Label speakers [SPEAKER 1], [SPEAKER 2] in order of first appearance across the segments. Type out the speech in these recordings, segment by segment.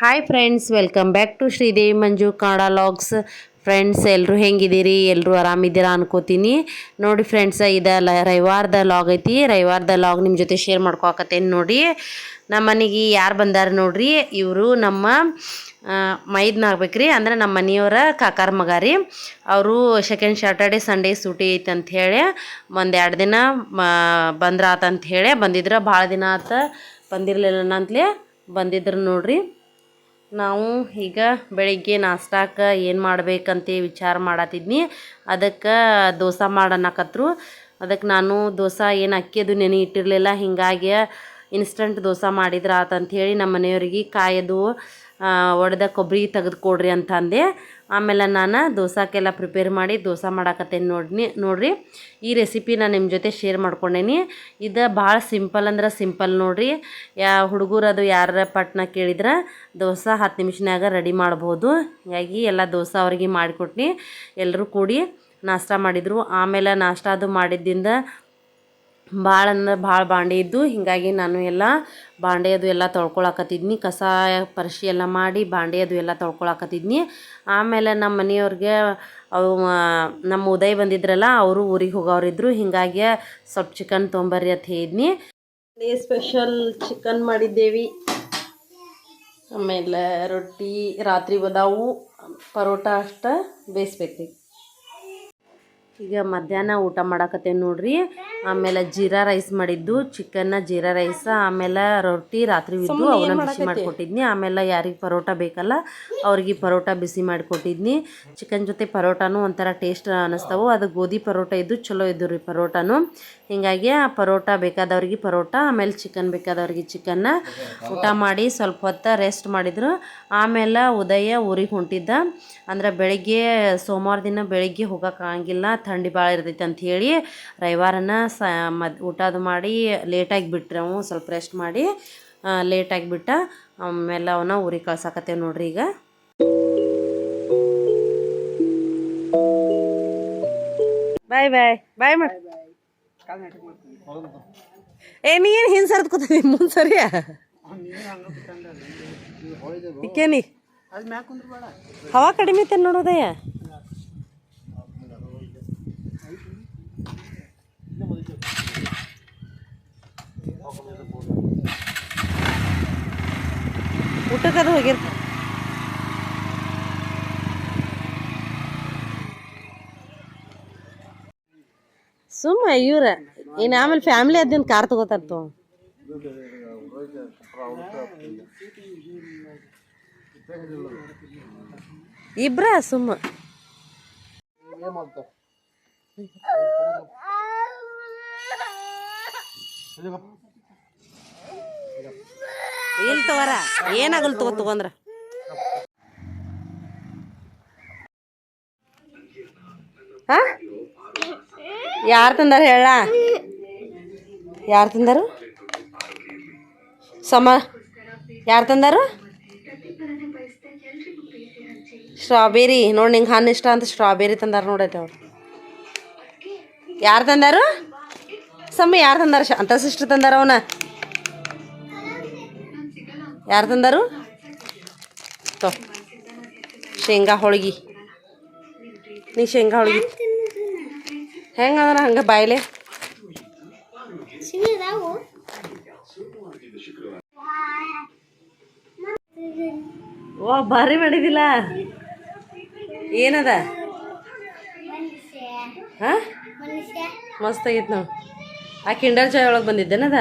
[SPEAKER 1] Hi friends welcome back to Sridevi Manju CADA logs friends ಎಲ್ಲರೂ ಹೆಂಗಿದ್ದೀರಿ? ಎಲ್ಲರೂ ಆರಾಮಿದ್ದೀರಾ ಅನ್ಕೋತೀನಿ. ನೋಡಿ ಫ್ರೆಂಡ್ಸ್ ಇದು ಲ ರವಿವಾರದ ಲಾಗ್ ಐತಿ. ರವಿವಾರದ ಲಾಗ್ ನಿಮ್ಮ ಜೊತೆ ಶೇರ್ ಮಾಡ್ಕೊಕತ್ತೇನು ನೋಡಿ. ನಮ್ಮ ಮನೆಗೆ ಯಾರು ಬಂದಾರ ನೋಡ್ರಿ? ಇವರು ನಮ್ಮ ಮೈದ್ನ ರೀ ಅಂದ್ರೆ ನಮ್ಮ ಮನೆಯವರ ಕಾಕಾರ ಮಗ ರೀ. ಅವರು ಸೆಕೆಂಡ್ ಸ್ಯಾಟರ್ಡೇ ಸಂಡೇ ಸೂಟಿ ಐತೆ ಅಂಥೇಳಿ ಒಂದು ಎರಡು ದಿನ ಬಂದ್ರ ಅಂತ ಹೇಳಿ ಬಂದಿದ್ರೆ. ಭಾಳ ದಿನ ಆತ ಬಂದಿರಲಿಲ್ಲ ಅಂತಲೇ ಬಂದಿದ್ರು ನೋಡ್ರಿ. ನಾವು ಈಗ ಬೆಳಿಗ್ಗೆ ನಾಷ್ಟಾಕ್ಕೆ ಏನು ಮಾಡ್ಬೇಕಂತ ವಿಚಾರ ಮಾಡತ್ತಿದ್ನಿ ಅದಕ್ಕೆ ದೋಸೆ ಮಾಡನ್ನಕತ್ರು ಅದಕ್ಕೆ ನಾನು ದೋಸೆ ಏನು ಅಕ್ಕಿದು ನೆನೆ ಇಟ್ಟಿರಲಿಲ್ಲ. ಹಿಂಗಾಗಿ ಇನ್ಸ್ಟಂಟ್ ದೋಸೆ ಮಾಡಿದ್ರೆ ಆತಂಥೇಳಿ ನಮ್ಮ ಮನೆಯವ್ರಿಗೆ ಕಾಯದು ಒಡೆದ ಕೊಬ್ಬರಿ ತೆಗೆದುಕೊಡ್ರಿ ಅಂತಂದೆ. ಆಮೇಲೆ ನಾನು ದೋಸಾಕ್ಕೆಲ್ಲ ಪ್ರಿಪೇರ್ ಮಾಡಿ ದೋಸೆ ಮಾಡಾಕತ್ತೇನೆ ನೋಡಿ ನೋಡಿರಿ. ಈ ರೆಸಿಪಿ ನಾನು ನಿಮ್ಮ ಜೊತೆ ಶೇರ್ ಮಾಡ್ಕೊಂಡೇನಿ. ಇದು ಭಾಳ ಸಿಂಪಲ್ ಅಂದ್ರೆ ಸಿಂಪಲ್ ನೋಡಿರಿ. ಯಾ ಹುಡುಗರು ಅದು ಯಾರ ಪಟ್ನ ಕೇಳಿದ್ರೆ ದೋಸೆ ಹತ್ತು ನಿಮಿಷನಾಗ ರೆಡಿ ಮಾಡ್ಬೋದು. ಹೀಗಾಗಿ ಎಲ್ಲ ದೋಸೆ ಅವ್ರಿಗೆ ಮಾಡಿಕೊಟ್ನಿ ಎಲ್ಲರೂ ಕೂಡಿ ನಾಷ್ಟ ಮಾಡಿದರು. ಆಮೇಲೆ ನಾಷ್ಟ ಅದು ಮಾಡಿದ್ದಿಂದ ಭಾಳ ಅಂದ್ರೆ ಭಾಳ ಬಾಂಡೆ ಇದ್ದು, ಹೀಗಾಗಿ ನಾನು ಎಲ್ಲ ಬಾಂಡೆ ಅದು ಎಲ್ಲ ತೊಳ್ಕೊಳಕತ್ತಿದ್ನಿ. ಕಸ ಪರಿಶಿ ಎಲ್ಲ ಮಾಡಿ ಬಾಂಡೆ ಅದು ಎಲ್ಲ ತೊಳ್ಕೊಳಕತ್ತಿದ್ನಿ. ಆಮೇಲೆ ನಮ್ಮ ಮನೆಯವ್ರಿಗೆ ಅವು ನಮ್ಮ ಉದಯ್ ಬಂದಿದ್ರಲ್ಲ, ಅವರು ಊರಿಗೆ ಹೋಗೋರಿದ್ರು ಹೀಗಾಗಿ ಸ್ವಲ್ಪ ಚಿಕನ್ ತೊಂಬರ್ರಿ ಅಂತ ಹೇಳಿದ್ನಿ. ಸ್ಪೆಷಲ್ ಚಿಕನ್ ಮಾಡಿದ್ದೇವೆ. ಆಮೇಲೆ ರೊಟ್ಟಿ ರಾತ್ರಿ ಬದಾವು. ಪರೋಟ ಅಷ್ಟ ಬೇಯಿಸ್ಬೇಕು ಈಗ ಮಧ್ಯಾಹ್ನ ಊಟ ಮಾಡಾಕತ್ತೇವೆ ನೋಡ್ರಿ. ಆಮೇಲೆ ಜೀರಾ ರೈಸ್ ಮಾಡಿದ್ದು ಚಿಕನ್ನ ಜೀರಾ ರೈಸ್ ಆಮೇಲೆ ರೊಟ್ಟಿ ರಾತ್ರಿ ಇದ್ದು ಅವನ್ನ ಬಿಸಿ ಮಾಡಿಕೊಟ್ಟಿದ್ನಿ. ಆಮೇಲೆ ಯಾರಿಗೆ ಪರೋಟ ಬೇಕಲ್ಲ ಅವ್ರಿಗೆ ಪರೋಟ ಬಿಸಿ ಮಾಡಿಕೊಟ್ಟಿದ್ನಿ. ಚಿಕನ್ ಜೊತೆ ಪರೋಟಾನು ಒಂಥರ ಟೇಸ್ಟ್ ಅನ್ನಿಸ್ತಾವು ಅದು ಗೋಧಿ ಪರೋಟ ಇದ್ದು ಚಲೋ ಇದ್ದು ರೀ ಪರೋಟಾನು. ಹೀಗಾಗಿ ಆ ಪರೋಟ ಬೇಕಾದವ್ರಿಗೆ ಪರೋಟ ಆಮೇಲೆ ಚಿಕನ್ ಬೇಕಾದವ್ರಿಗೆ ಚಿಕನ್ನ. ಊಟ ಮಾಡಿ ಸ್ವಲ್ಪ ಹೊತ್ತು ರೆಸ್ಟ್ ಮಾಡಿದ್ರು. ಆಮೇಲೆ ಉದಯ ಊರಿಗೆ ಹೊಂಟಿದ್ದ. ಅಂದ್ರೆ ಬೆಳಗ್ಗೆ ಸೋಮವಾರ ದಿನ ಬೆಳಗ್ಗೆ ಹೋಗೋಕ್ಕಾಗಿಲ್ಲ ಥಂಡಿ ಭಾಳ ಇರ್ತೈತಿ ಅಂತ ಹೇಳಿ ರವಿವಾರನ ಸ ಮದ್ ಊಟದು ಮಾಡಿ ಲೇಟಾಗಿ ಬಿಟ್ರೆ ಅವು ಸ್ವಲ್ಪ ರೆಸ್ಟ್ ಮಾಡಿ ಲೇಟಾಗಿ ಬಿಟ್ಟ ಆಮೇಲೆ ಅವನ್ನ ಊರಿಗೆ ಕಳ್ಸಾಕತ್ತೇವೆ ನೋಡ್ರಿ ಈಗ. ಬಾಯ್ ಬಾಯ್ ಬಾಯ್ ಮಾಡಿ ಏ ನೀನು ಹಿಂದೆ ಸರ್ದು ಕೂತೀವಿ ಮುಂದೆ ಸರಿಯಾ ಇಕ್ಕೇನಿ? ಹವಾ ಕಡಿಮೆ ಐತೆ ನೋಡೋದಯ್ಯ ಊಟಕ್ಕದು ಹೋಗಿರ್ತ ಸುಮ್ಮ ಇವ್ರ ಇನ್ನು ಆಮೇಲೆ ಫ್ಯಾಮಿಲಿ ಅದಿನ ಕಾರ್ ತಗೋತಾರ ತೋ. ಇಬ್ರ ಸುಮ್ಮ. ಇಲ್ಲಿ ತಗೋರ ಏನಾಗಲ್ ತಗೋ ತಗೊಂದ್ರ ಯಾರು ತಂದಾರ ಹೇಳ? ಯಾರು ತಂದಾರು? ಸಮ, ಯಾರು ತಂದಾರು? ಸ್ಟ್ರಾಬೆರಿ, ನೋಡಿ ನಿಂಗೆ ಹಣ್ಣು ಇಷ್ಟ ಅಂತ ಸ್ಟ್ರಾಬೆರಿ ತಂದಾರ ನೋಡೈತೆ ಅವ್ರು. ಯಾರು ತಂದಾರು? ಸಮ, ಯಾರು ತಂದಾರ? ಅಂತ ಸಿಸ್ಟರ್ ತಂದಾರ ಅವನ. ಯಾರು ತಂದಾರು? ತೋ. ಶೇಂಗಾ ಹೋಳ್ಗಿ. ನೀ ಶೇಂಗಾ ಹೋಳ್ಗಿ. ಹೆಂಗೆ ಅದರ ಹಂಗೆ ಬಾಯ್ಲೆ? ಓ, ಭಾರಿ ಮಾಡಿದಿಲ್ಲ? ಏನದ? ಹಾ? ಮಸ್ತ್ ಆಗೈತೆ ನಾವು ಆ ಕಿಂಡರ್ ಜಾಯ್ ಒಳಗೆ ಬಂದಿದ್ದೇನದ?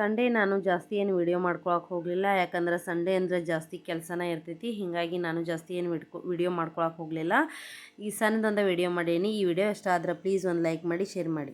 [SPEAKER 1] ಸಂಡೇ ನಾನು ಜಾಸ್ತಿ ಏನು ವಿಡಿಯೋ ಮಾಡ್ಕೊಳಕ್ಕೆ ಹೋಗಲಿಲ್ಲ. ಯಾಕಂದ್ರೆ ಸಂಡೇ ಅಂದರೆ ಜಾಸ್ತಿ ಕೆಲಸನೇ ಇರ್ತೈತಿ. ಹೀಗಾಗಿ ನಾನು ಜಾಸ್ತಿ ಏನು ವಿಡ್ಕೊ, ವಿಡಿಯೋ ಮಾಡ್ಕೊಳಕ್ಕೆ ಹೋಗಲಿಲ್ಲ. ಈ ಸಣ್ಣದೊಂದು ವಿಡಿಯೋ ಮಾಡೀನಿ. ಈ ವಿಡಿಯೋ ಇಷ್ಟ ಆದ್ರೆ ಪ್ಲೀಸ್ ಒಂದು ಲೈಕ್ ಮಾಡಿ, ಶೇರ್ ಮಾಡಿ.